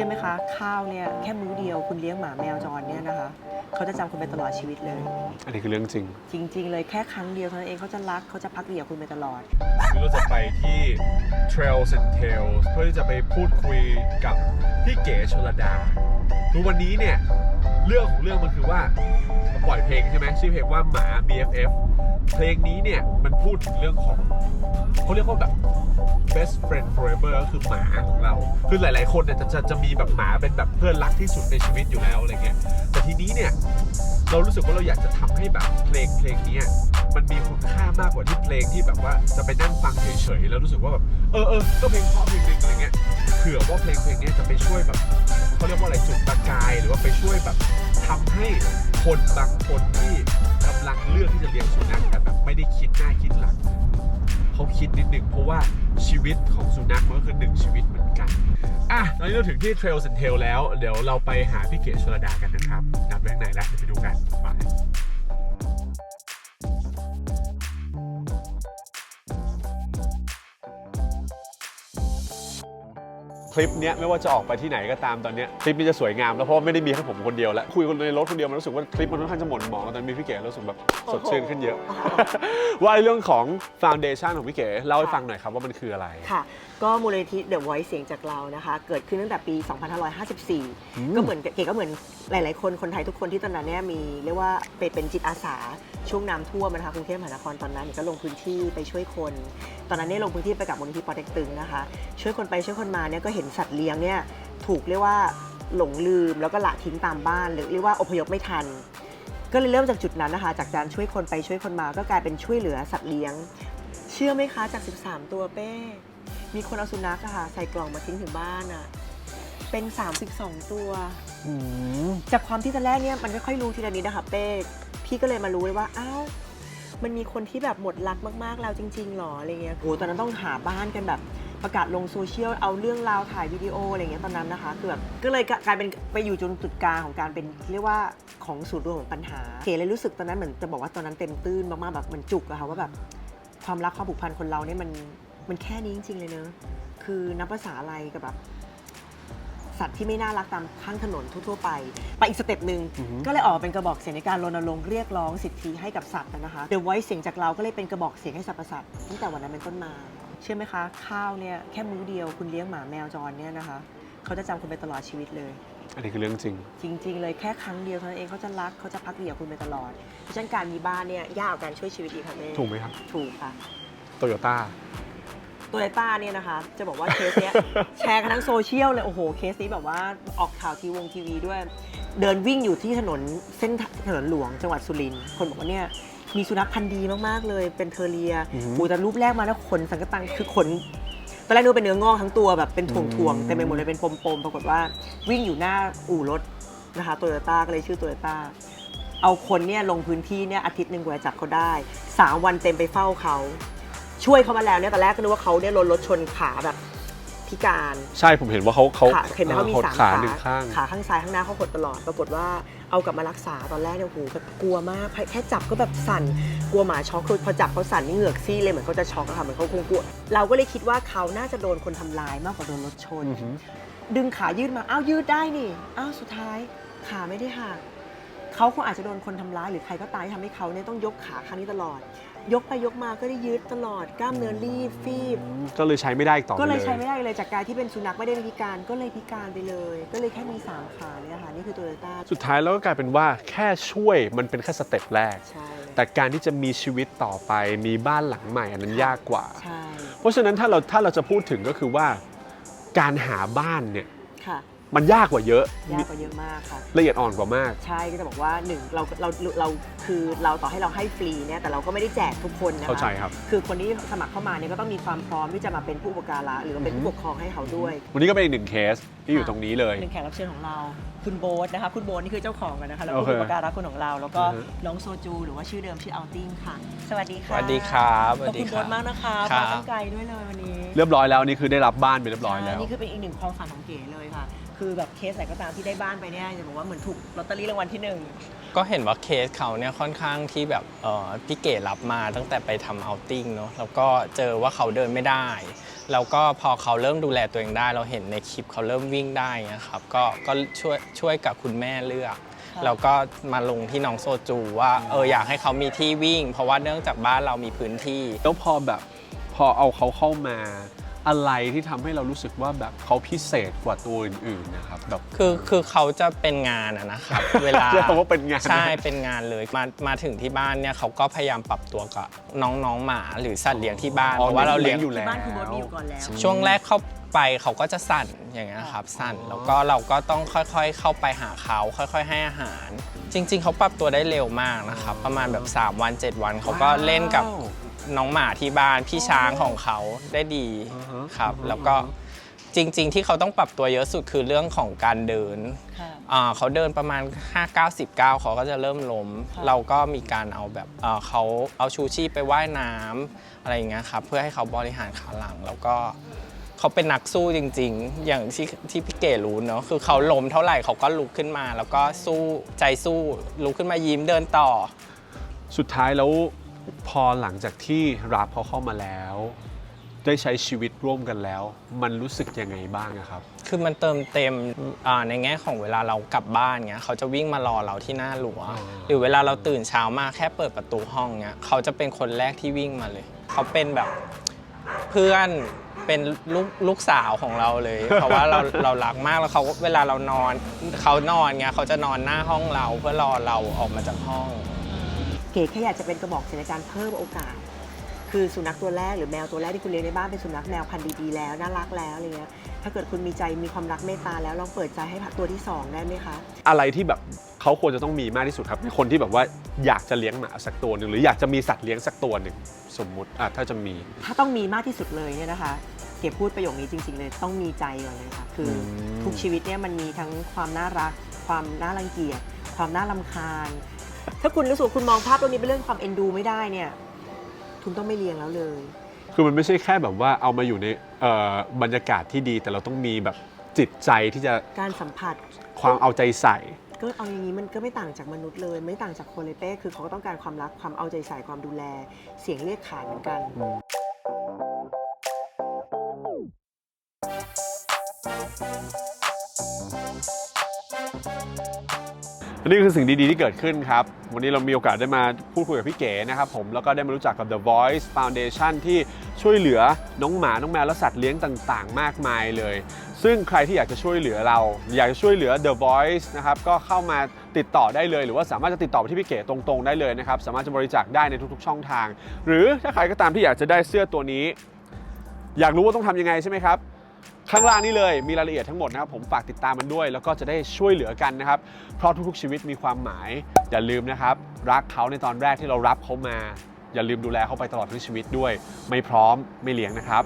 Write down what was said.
ชื่อไหมคะข้าวเนี่ยแค่มื้อเดียวคุณเลี้ยงหมาแมวจรเนี่ยนะคะเขาจะจำคุณไปตลอดชีวิตเลย อันนี้คือเรื่องจริงจริง ๆ เลยแค่ครั้งเดียวเท่านั้นเองเขาจะรักเขาจะพักเดียวคุณไปตลอด คือเราจะไปที่ Trails and Tales เพื่อที่จะไปพูดคุยกับพี่เก๋ชลดาคือวันนี้เนี่ย เรื่องของเรื่องมันคือว่าปล่อยเพลงใช่ไหมชื่อเพลงว่าหมา BFF เพลงนี้เนี่ยมันพูดถึงเรื่องของเขาเรียกว่าแบบ best friend forever ก็คือหมาของเรา คือหลาย ๆ คนเนี่ยจะจะจะมีแบบหมาเป็นแบบเพื่อนรักที่สุดในชีวิตอยู่แล้วอะไรเงี้ย แต่ทีนี้เนี่ยเรารู้สึกว่าเราอยากจะทำให้แบบเพลงเพลงนี้มันมีคุณค่ามากกว่าที่เพลงที่แบบว่าจะไปนั่งฟังเฉย ๆ แล้วรู้สึกว่าแบบเออเออก็เพลงเพราะเพลงหนึ่งอะไรเงี้ย เผื่อว่าเพลงเพลงนี้จะไปช่วยแบบเขาเรียกว่าอะไรจุดประกายหรือว่าไปช่วยแบบทำให้คนบางคนที่ กำลังเลือกที่จะเลี้ยงสุนัขแต่แบบไม่ได้คิดหน้าคิดหลังเขาคิดนิดนึงเพราะว่าชีวิตของสุนัขมันก็คือหนึ่งชีวิตเหมือนกันอะตอนนี้เราถึงที่เทรลเซนเทลแล้ว เดี๋ยวเราไปหาพี่เก๋ชลดากันนะครับนำไปข้างในแล้วเดี๋ยวไปดูกันไป คลิปเนี้ยไม่ว่าจะออกไปที่ไหนก็ตามตอนเนี้ยคลิปนี้จะสวยงามแล้วเพราะว่าไม่ได้มีแค่ผมคนเดียวแล้วคุยคนในรถคนเดียวมันรู้สึกว่าคลิปมันค่อนข้างจะหม่นหมองตอนมีพี่เก๋รู้สึกแบบสดชื่นขึ้นเยอะ ว่าเรื่องของ Foundation ของพี่เก๋เล่าให้ฟังหน่อยครับว่ามันคืออะไร ค่ะ ก็มูลนิธิ The Voice เสียงจากเรานะคะ เกิดขึ้นตั้งแต่ปี 2554 ก็เหมือนเก๋ก็เหมือนหลาย ๆ คนคนไทยทุกคนที่ตอนนั้นเนี่ยมีเรียกว่าไปเป็นจิตอาสาช่วงน้ำท่วมนะคะกรุงเทพมหานครตอนนั้นเนี่ยก็ลงพื้นที่ไปช่วยคน ตอนนั้นเนี่ยลงพื้นที่ไปกับมูลนิธิปอเต็กตึงนะคะ ช่วยคนไปช่วยคนมาเนี่ยก็เห็นสัตว์เลี้ยงเนี่ยถูกเรียกว่าหลงลืมแล้วก็ละทิ้งตามบ้านหรือเรียกว่าอพยพไม่ทันก็เลยเริ่มจากจุดนั้นนะคะ จากการช่วยคนไปช่วยคนมาก็กลายเป็นช่วยเหลือสัตว์เลี้ยง เชื่อไหมคะจาก 13 ตัวเป้ มีคนเอาสุนัขอะค่ะใส่กล่องมาทิ้งถึงบ้านอะเป็น 32 ตัวจากความที่ตอนแรกเนี่ยมันค่อยๆรู้ทีละนิดนะคะเป้พี่ก็เลยมารู้เลยว่าอ้าวมันมีคนที่แบบหมดรักมากๆแล้วจริงๆหรออะไรเงี้ยโอ้ตอนนั้นต้องหาบ้านกันแบบประกาศลงโซเชียลเอาเรื่องราวถ่ายวิดีโออะไรเงี้ยตอนนั้นนะคะคือแบบก็เลยกลายเป็นไปอยู่จนจุดกลางของการเป็นเรียกว่าของศูนย์รวมของปัญหาเก๋เลยรู้สึกตอนนั้นเหมือนจะบอกว่าตอนนั้นเต็มตื้นมากๆแบบมันจุกอะค่ะว่าแบบความรักความผูกพันคนเราเนี่ยมัน มันแค่นี้จริง ๆ เลยเนอะคือนับภาษาอะไรกับแบบสัตว์ที่ไม่น่ารักตามข้างถนนทั่วๆไป ไปอีกสเต็ปหนึ่งอือฮึ ก็เลยออกมาเป็นกระบอกเสียงในการรณรงค์เรียกร้องสิทธิให้กับสัตว์นะคะ The Voice เสียงจากเราก็เลยเป็นกระบอกเสียงให้สรรพสัตว์ตั้งแต่วันนั้นเป็นต้นมา เชื่อไหมคะ ข้าวเนี่ยแค่มื้อเดียวคุณเลี้ยงหมาแมวจรเนี่ยนะคะเขาจะจำคุณไปตลอดชีวิตเลย อันนี้คือเรื่องจริง จริง ๆ เลยแค่ครั้งเดียวเท่านั้นเองเขาจะรักเขาจะพักเดียวคุณไปตลอดเพราะฉะนั้นการมีบ้านเนี่ยยากกว่าการช่วยชีวิตอีกค่ะแม่ถูกไหมครับถูกค่ะ โตโยต้า โตโยต้าเนี่ยนะคะ จะบอกว่าเคสเนี้ย แชร์กันทั้งโซเชียลเลย โอ้โห เคสนี้แบบว่าออกข่าวทีวงทีวีด้วย เดินวิ่งอยู่ที่ถนนเส้นถนนหลวงจังหวัดสุรินทร์คนบอกว่าเนี่ยมีสุนัขพันธุ์ดีมากๆเลย เป็นเทอร์เรียอือหือโอ้แต่รูปแรกมาแล้วขนสังกตังคือขนตอนแรกนึกว่าเป็นเนื้องอกทั้งตัวแบบเป็นถ่วงถ่วงๆอืมเต็มไปหมดเลยเป็นปมๆปรากฏว่าวิ่งอยู่หน้าอู่รถนะคะโตโยต้าก็เลยชื่อโตโยต้าเอาคนเนี่ยลงพื้นที่เนี่ยอาทิตย์หนึ่งกว่าจะจับเขาได้สามวันเต็มไปเฝ้าเขา ช่วยเขามาแล้วเนี่ยตอนแรกก็นึกว่าเขาเนี่ยโดนรถชนขาแบบพิการใช่ผมเห็นว่าเขาเขาขาเห็นไหมเขามีหดสามขาขาหนึ่งข้างขาข้างซ้ายข้างหน้าเขาหดตลอดปรากฏว่าเอากลับมารักษาตอนแรกเนี่ยโอ้โหแบบกลัวมากแค่แค่จับก็แบบสั่นกลัวหมาช็อกคือพอจับเขาสั่นนี่เหงือกซี่เลยเหมือนเขาจะช็อกอะค่ะเหมือนเขาคงกลัวเราก็เลยคิดว่าเขาน่าจะโดนคนทำร้ายมากกว่าโดนรถชนอือหือดึงขายืดมาอ้าวยืดได้นี่อ้าวสุดท้ายขาไม่ได้หัก เขาคงอาจจะโดนคนทำร้ายหรือใครก็ตายที่ทำให้เขาเนี่ยต้องยกขาข้างนี้ตลอด ยกไปยกมาก็ได้ยืดตลอดกล้ามเนื้อรีบฟีบก็เลยใช้ไม่ได้อีกต่อไปก็เลยเลยใช้ไม่ได้เลยจากการที่เป็นสุนัขไม่ได้เป็นพิการก็เลยพิการไปเลย ก็เลยแค่มีสามขาเนี่ยค่ะนี่คือโตโยต้าสุดท้ายแล้วก็กลายเป็นว่าแค่ช่วยมันเป็นแค่สเต็ปแรกใช่แต่การที่จะมีชีวิตต่อไปมีบ้านหลังใหม่อันนั้นยากกว่าใช่เพราะฉะนั้นถ้าเราถ้าเราจะพูดถึงก็คือว่า การหาบ้านเนี่ยค่ะ มันยากกว่าเยอะ ยากกว่าเยอะมากค่ะ ละเอียดอ่อนกว่ามาก ใช่ก็จะบอกว่าหนึ่งเราเราเราคือเราต่อให้เราให้ฟรีเนี่ยแต่เราก็ไม่ได้แจกทุกคนนะคะเข้าใจครับ คือคนที่สมัครเข้ามาเนี่ยก็ต้องมีความพร้อมที่จะมาเป็นผู้อุปการะหรือว่าเป็นผู้ปกครองให้เขาด้วย วันนี้ก็เป็นอีกหนึ่งเคสที่อยู่ตรงนี้เลย หนึ่งแขกรับเชิญของเราคุณโบ๊ทนะคะคุณโบ๊ทนี่คือเจ้าของกันนะคะแล้วก็โอเคผู้อุปการะคนของเรา แล้วก็อือฮึ น้องโซจู หรือว่าชื่อเดิมชื่ออัลติ้งค่ะ สวัสดีสค่ะวัสดีครับสขวัอบสดีคุณคโบ๊รับ ทมากนะคะครัมาบ ตั้งไกลด้วยเลยวันนี้เรียบร้อยแล้วนี่คือได้รับบ้านไปเรียบร้อยแล้ว ใช่นี่คือเป็นอีกหนึ่งความฝันของเก๋เลยค่ะ คือแบบเคสไหนก็ตามที่ได้บ้านไปเนี่ยจะบอกว่าเหมือนถูกลอตเตอรี่รางวัลที่หนึ่ง ก็เห็นว่าเคสเขาเนี่ยค่อนข้างที่แบบเออพี่เก๋รับมาตั้งแต่ไปทำเอาติ้งเนาะแล้วก็เจอว่าเขาเดินไม่ได้ แล้วก็พอเขาเริ่มดูแลตัวเองได้ เราเห็นในคลิปเขาเริ่มวิ่งได้นะครับก็ก็ช่วยช่วยกับคุณแม่เลือกค่ะแล้วก็มาลงที่น้องโซจูว่าเอออยากให้เขามีที่วิ่ง เพราะว่าเนื่องจากบ้านเรามีพื้นที่ แล้วพอแบบพอเอาเขาเข้ามา อะไรที่ทำให้เรารู้สึกว่าแบบเขาพิเศษกว่าตัวอื่นๆนะครับแบบ คือคือเขาจะเป็นงานอะนะครับ เวลาใช้คำว่าเป็นงาน ใช่เป็นงานเลยมามาถึงที่บ้านเนี่ยเขาก็พยายามปรับตัวกับน้องๆหมาหรือสัตว์เลี้ยงที่บ้านอ๋อเพราะว่าเราเลี้ยงอยู่แล้วที่บ้านคุณโบทมีอยู่ก่อนแล้ว ช่วงแรกเข้าไปเขาก็จะสั่นอย่างเงี้ยครับ สั่นแล้วก็เราก็ต้องค่อยๆ เข้าไปหาเขาค่อย ๆ ให้อาหาร จริง ๆ เขาปรับตัวได้เร็วมากนะครับ ประมาณแบบ 3 วัน 7 วันเขาก็เล่นกับว้าว น้องหมาที่บ้านพี่ช้างของเขาได้ดีอ่าฮะครับอ่าฮะแล้วก็จริง ๆ ที่เขาต้องปรับตัวเยอะสุดคือเรื่องของการเดินค่ะอ่าเขาเดินประมาณ 5 9 10ก้าวเขาก็จะเริ่มล้มค่ะเราก็มีการเอาแบบเอ่อเขาเอาชูชีพไปว่ายน้ำอะไรอย่างเงี้ยครับเพื่อให้เขาบริหารขาหลังแล้วก็เขาเป็นนักสู้จริง ๆ อย่างที่ที่พี่เก๋รู้เนาะคือเขาล้มเท่าไหร่เขาก็ลุกขึ้นมา แล้วก็สู้ใจสู้ลุกขึ้นมายิ้มเดินต่อ สุดท้ายแล้ว พอหลังจากที่รับเขาเข้ามาแล้ว ได้ใช้ชีวิตร่วมกันแล้ว มันรู้สึกยังไงบ้างอะครับ คือมันเติมเต็มอ่าในแง่ของเวลาเรากลับบ้านเงี้ยเขาจะวิ่งมารอเราที่หน้าหลัวอ๋อหรือเวลาเราตื่นเช้ามาแค่เปิดประตูห้องเงี้ยเขาจะเป็นคนแรกที่วิ่งมาเลย เขาเป็นแบบเพื่อนเป็นลูกลูกสาวของเราเลย เพราะว่าเราเรารักมากแล้วเขาเวลาเรานอนเขานอนเงี้ยเขาจะนอนหน้าห้องเราเพื่อรอเราออกมาจากห้อง เก๋แค่อยากจะเป็นกระบอกเสียงในการเพิ่มโอกาส คือสุนัขตัวแรกหรือแมวตัวแรกที่คุณเลี้ยงในบ้านเป็นสุนัขแมวพันธุ์ดีๆแล้วน่ารักแล้วอะไรเงี้ยถ้าเกิดคุณมีใจมีความรักเมตตาแล้วลองเปิดใจให้ตัวที่สองได้ไหมคะ อะไรที่แบบเขาควรจะต้องมีมากที่สุดครับในคนที่แบบว่าอยากจะเลี้ยงหมาสักตัวหนึ่งหรืออยากจะมีสัตว์เลี้ยงสักตัวหนึ่งสมมุติอะถ้าจะมี ถ้าต้องมีมากที่สุดเลยเนี่ยนะคะ เก๋พูดประโยคนี้จริง ๆ เลยต้องมีใจก่อนเลยค่ะคืออมทุกชีวิตเนี่ยมันมีทั้งความน่ารัก ความน่ารังเกียจความน่ารำคาญ ถ้าคุณรู้สึกว่าคุณมองภาพตรงนี้เป็นเรื่องความเอ็นดูไม่ได้เนี่ย คุณต้องไม่เลี้ยงแล้วเลย คือมันไม่ใช่แค่แบบว่าเอามาอยู่ในเอ่อบรรยากาศที่ดี แต่เราต้องมีแบบจิตใจที่จะการสัมผัส ความเอาใจใส่ ก็เอาอย่างนี้มันก็ไม่ต่างจากมนุษย์เลย ไม่ต่างจากคนเลยเป้คือเขาก็ต้องการความรักความเอาใจใส่ความดูแล เสียงเรียกขานเหมือนกันอัน นี้คือสิ่งดีๆที่เกิดขึ้นครับ วันนี้เรามีโอกาสได้มาพูดคุยกับพี่เก๋นะครับผมแล้วก็ได้มารู้จักกับ The Voice Foundation ที่ช่วยเหลือน้องหมาน้องแมวและสัตว์เลี้ยงต่างๆ มากมายเลย ซึ่งใครที่อยากจะช่วยเหลือเรา อยากจะช่วยเหลือ The Voice นะครับก็เข้ามาติดต่อได้เลย หรือว่าสามารถจะติดต่อไปที่พี่เก๋ตรงๆได้เลยนะครับสามารถจะบริจาคได้ในทุกๆ ช่องทาง หรือถ้าใครก็ตามที่อยากจะได้เสื้อตัวนี้ อยากรู้ว่าต้องทำยังไงใช่ไหมครับ ข้างล่างนี้เลยมีรายละเอียดทั้งหมดนะครับผมฝากติดตามมันด้วย แล้วก็จะได้ช่วยเหลือกันนะครับ เพราะทุกๆชีวิตมีความหมาย อย่าลืมนะครับ รักเขาในตอนแรกที่เรารับเขามา อย่าลืมดูแลเขาไปตลอดทั้งชีวิตด้วย ไม่พร้อมไม่เลี้ยงนะครับ